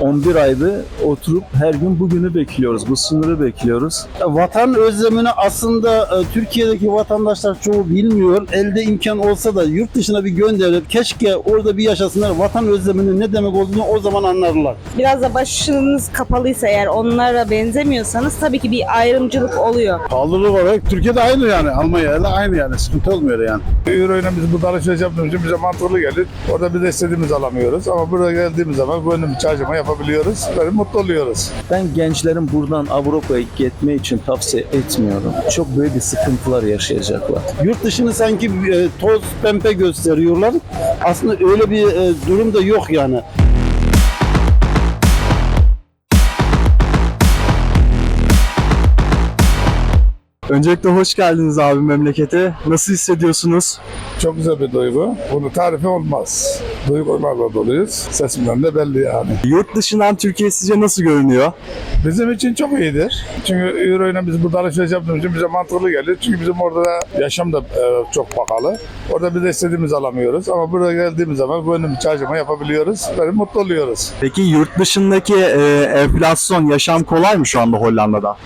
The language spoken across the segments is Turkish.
11 aydır oturup her gün bugünü bekliyoruz. Bu sınırı bekliyoruz. Vatan özlemini aslında e, Türkiye'deki vatandaşlar çoğu bilmiyor. Elde imkan olsa da yurt dışına bir gönderip keşke orada bir yaşasınlar. Vatan özleminin ne demek olduğunu o zaman anlarlar. Biraz da başınız kapalıysa eğer onlara benzemiyorsanız tabii ki bir ayrımcılık oluyor. Pahalılık olarak Türkiye'de aynı yani. Almanya'yla aynı yani. Sıkıntı olmuyor yani. Euro ile biz bu alışveriş yaptığımız için bize mantıklı gelir. Orada biz istediğimizi alamıyoruz. Ama burada geldiğimiz zaman gönlümüz harcama yapabiliyoruz. Böyle mutlu oluyoruz. Ben gençlerin buradan Avrupa'ya gitme için tavsiye etmiyorum. Çok böyle bir sıkıntılar yaşayacaklar. Yurt dışını sanki e, toz pembe gösteriyorlar. Aslında öyle bir e, durum da yok yani. Öncelikle hoş geldiniz abi memlekete. Nasıl hissediyorsunuz? Çok güzel bir duygu. Bunu tarifi olmaz. Duygularla doluyuz. Sesimden de belli yani. Yurt dışından Türkiye sizce nasıl görünüyor? Bizim için çok iyidir. Çünkü Euro ile biz burada alışveriş yaptığımız için bize mantıklı gelir. Çünkü bizim orada da yaşam da e, çok pahalı. Orada biz de istediğimizi alamıyoruz. Ama burada geldiğimiz zaman gönlümüz harcama yapabiliyoruz. Böyle mutlu oluyoruz. Peki yurt dışındaki e, enflasyon, yaşam kolay mı şu anda Hollanda'da?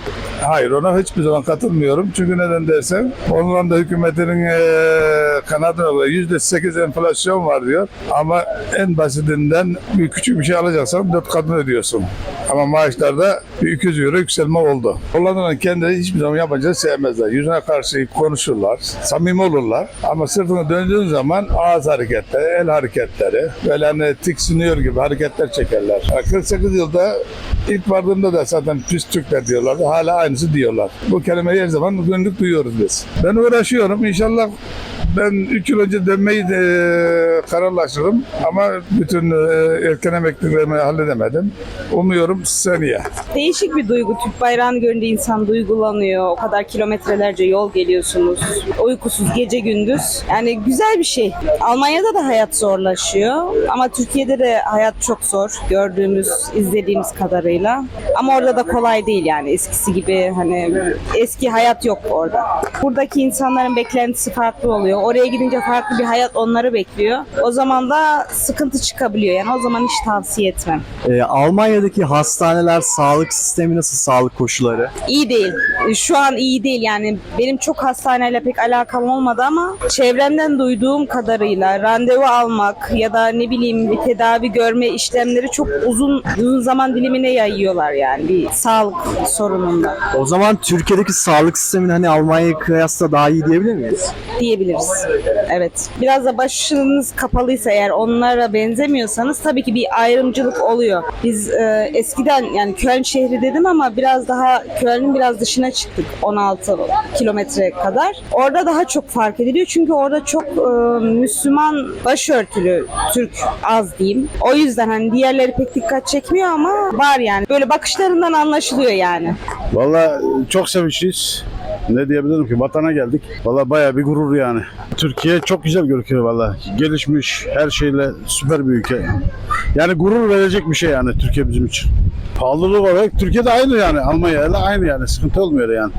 Hayır ona hiçbir zaman katılmıyorum. Çünkü neden dersen Hollanda hükümetinin eee kanadına yüzde sekiz enflasyon var diyor. Ama en basitinden bir küçük bir şey alacaksan dört katını ödüyorsun. Ama maaşlarda bir 200 euro yükselme oldu. Hollanda'nın kendileri hiçbir zaman yabancıları sevmezler. Yüzüne karşı konuşurlar, samimi olurlar. Ama sırtını döndüğün zaman ağız hareketleri, el hareketleri, böyle hani tiksiniyor gibi hareketler çekerler. 48 yılda ilk vardığımda da zaten pis Türkler diyorlardı. Hala aynısı diyorlar. Bu kelimeyi her zaman günlük duyuyoruz biz. Ben uğraşıyorum. İnşallah ben 3 yıl önce dönmeyi de kararlaştırdım ama bütün e, erken emekliliklerimi halledemedim. Umuyorum seneye. Değişik bir duygu. Türk bayrağını görünce insan duygulanıyor. O kadar kilometrelerce yol geliyorsunuz. Uykusuz gece gündüz. Yani güzel bir şey. Almanya'da da hayat zorlaşıyor. Ama Türkiye'de de hayat çok zor. Gördüğümüz, izlediğimiz kadarıyla. Ama orada da kolay değil yani. Eskisi gibi hani eski hayat yok orada. Buradaki insanların beklentisi farklı oluyor. Oraya gidince farklı bir hayat onları bekliyor. O zaman da sıkıntı çıkabiliyor. Yani o zaman hiç tavsiye etmem. E, Almanya'daki hastaneler, sağlık sistemi nasıl, sağlık koşulları? İyi değil. Şu an iyi değil yani. Benim çok hastaneyle pek alakam olmadı ama çevremden duyduğum kadarıyla randevu almak ya da ne bileyim bir tedavi görme işlemleri çok uzun uzun zaman dilimine yayıyorlar yani bir sağlık sorununda O zaman Türkiye'deki sağlık sistemini hani Almanya'ya kıyasla daha iyi diyebilir miyiz? diyebiliriz. Evet. Biraz da başınız kapalıysa eğer onlara benzemiyorsanız tabii ki bir ayrımcılık oluyor. Biz e, eskiden yani Köln şehri dedim ama biraz daha Köln'ün biraz dışına çıktık 16 kilometre kadar. Orada daha çok fark ediliyor çünkü orada çok e, Müslüman başörtülü Türk az diyeyim. O yüzden hani diğerleri pek dikkat çekmiyor ama var yani. Böyle bakışlarından anlaşılıyor yani. Valla çok sevinçliyiz. Ne diyebilirim ki vatana geldik. Valla baya bir gurur yani. Türkiye çok güzel gözüküyor valla. Gelişmiş her şeyle süper bir ülke. Yani gurur verecek bir şey yani Türkiye bizim için. Pahalılık olarak Türkiye'de aynı yani. Almanya'yla aynı yani. Sıkıntı olmuyor yani.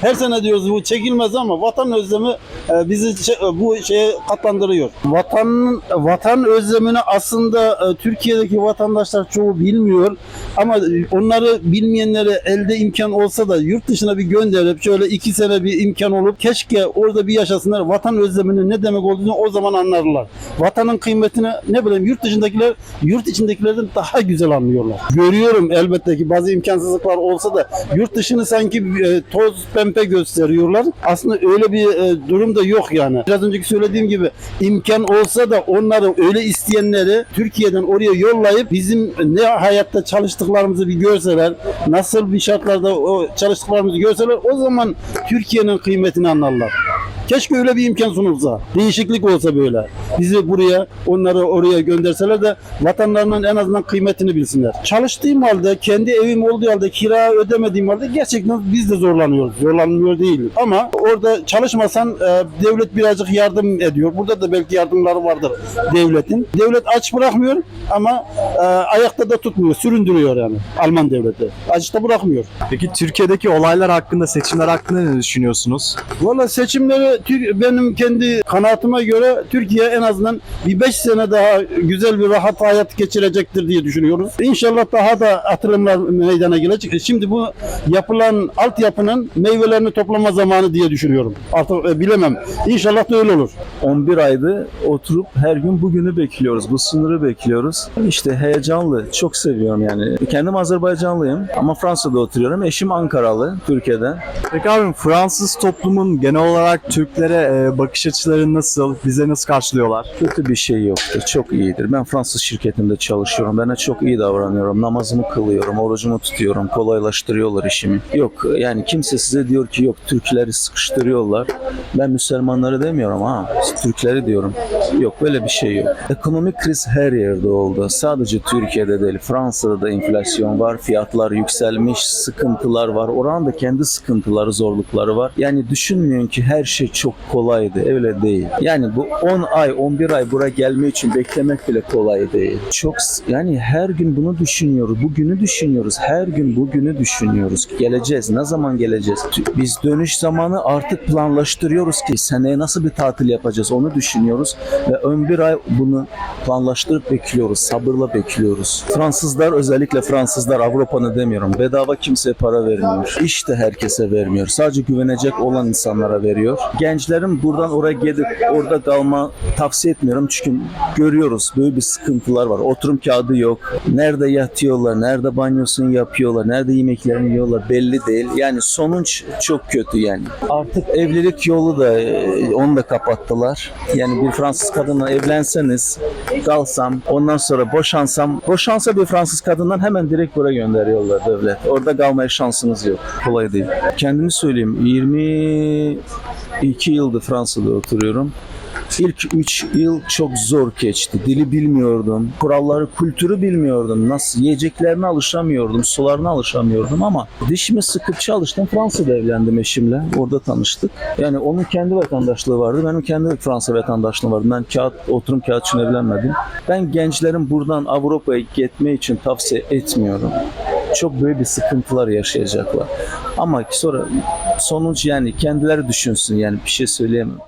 Her sene diyoruz bu çekilmez ama vatan özlemi e, bizi çe- bu şeye katlandırıyor. Vatanın vatan özlemini aslında e, Türkiye'deki vatandaşlar çoğu bilmiyor ama onları bilmeyenlere elde imkan olsa da yurt dışına bir gönderip şöyle iki sene bir imkan olup keşke orada bir yaşasınlar. Vatan özleminin ne demek olduğunu o zaman anlarlar. Vatanın kıymetini ne bileyim yurt dışındakiler yurt içindekilerden daha güzel anlıyorlar. Görüyorum elbette ki bazı imkansızlıklar olsa da yurt dışını sanki e, toz pembe gösteriyorlar. Aslında öyle bir e, durum da yok yani. Biraz önceki söylediğim gibi imkan olsa da onları öyle isteyenleri Türkiye'den oraya yollayıp bizim ne hayatta çalıştıklarımızı bir görseler, nasıl bir şartlarda o çalıştıklarımızı görseler o zaman Türkiye'nin kıymetini anlarlar. Keşke öyle bir imkan sunulsa. Değişiklik olsa böyle. Bizi buraya, onları oraya gönderseler de vatanlarının en azından kıymetini bilsinler. Çalıştığım halde, kendi evim olduğu halde, kira ödemediğim halde gerçekten biz de zorlanıyoruz. Zorlanmıyor değil. Ama orada çalışmasan e, devlet birazcık yardım ediyor. Burada da belki yardımları vardır devletin. Devlet aç bırakmıyor ama e, ayakta da tutmuyor. Süründürüyor yani Alman devleti. Açta bırakmıyor. Peki Türkiye'deki olaylar hakkında, seçimler hakkında ne düşünüyorsunuz? Valla seçimleri benim kendi kanaatime göre Türkiye en azından bir 5 sene daha güzel bir rahat hayat geçirecektir diye düşünüyoruz. İnşallah daha da atılımlar meydana gelecek. Şimdi bu yapılan altyapının meyvelerini toplama zamanı diye düşünüyorum. Artık e, bilemem. İnşallah da öyle olur. 11 aydır oturup her gün bugünü bekliyoruz. Bu sınırı bekliyoruz. İşte heyecanlı. Çok seviyorum yani. Kendim Azerbaycanlıyım ama Fransa'da oturuyorum. Eşim Ankaralı, Türkiye'den. Peki abim Fransız toplumun genel olarak Türklere e, bakış açıları nasıl? Bize nasıl karşılıyorlar? Kötü bir şey yoktur. Çok iyidir. Ben Fransız şirketinde çalışıyorum. Bana çok iyi davranıyorum. Namazımı kılıyorum, orucumu tutuyorum. Kolaylaştırıyorlar işimi. Yok yani kimse size diyor ki yok Türkleri sıkıştırıyorlar. Ben Müslümanları demiyorum ha. Türkleri diyorum. Yok böyle bir şey yok. Ekonomik kriz her yerde oldu. Sadece Türkiye'de değil. Fransa'da da enflasyon var. Fiyatlar yükselmiş. Sıkıntılar var. Oranın da kendi sıkıntıları, zorlukları var. Yani düşünmüyorsun ki her şey çok kolaydı. Öyle değil. Yani bu 10 ay, 11 ay buraya gelme için beklemek bile kolay değil. Çok yani her gün bunu düşünüyoruz. Bugünü düşünüyoruz. Her gün bugünü düşünüyoruz. Geleceğiz. Ne zaman geleceğiz? Biz dönüş zamanı artık planlaştırıyoruz ki seneye nasıl bir tatil yapacağız onu düşünüyoruz ve 11 ay bunu planlaştırıp bekliyoruz. Sabırla bekliyoruz. Fransızlar özellikle Fransızlar Avrupa'nı demiyorum. Bedava kimseye para vermiyor. İş de herkese vermiyor. Sadece güvenecek olan insanlara veriyor. Gençlerin buradan oraya gidip orada kalma tavsiye etmiyorum çünkü görüyoruz böyle bir sıkıntılar var. Oturum kağıdı yok. Nerede yatıyorlar, nerede banyosunu yapıyorlar, nerede yemeklerini yiyorlar belli değil. Yani sonuç çok kötü yani. Artık evlilik yolu da e, onu da kapattılar. Yani bir Fransız kadınla evlenseniz kalsam ondan sonra boşansam boşansa bir Fransız kadından hemen direkt buraya gönderiyorlar devlet. Orada kalmaya şansınız yok. Kolay değil. Kendimi söyleyeyim 22 yıldır Fransa'da oturuyorum. İlk 3 yıl çok zor geçti. Dili bilmiyordum. Kuralları, kültürü bilmiyordum. Nasıl yiyeceklerine alışamıyordum. Sularına alışamıyordum ama dişimi sıkıp çalıştım. Fransa'da evlendim eşimle. Orada tanıştık. Yani onun kendi vatandaşlığı vardı. Benim kendi Fransa vatandaşlığım vardı. Ben kağıt, oturum kağıt için evlenmedim. Ben gençlerin buradan Avrupa'ya gitme için tavsiye etmiyorum. Çok böyle bir sıkıntılar yaşayacaklar. Ama sonra sonuç yani kendileri düşünsün yani bir şey söyleyemem.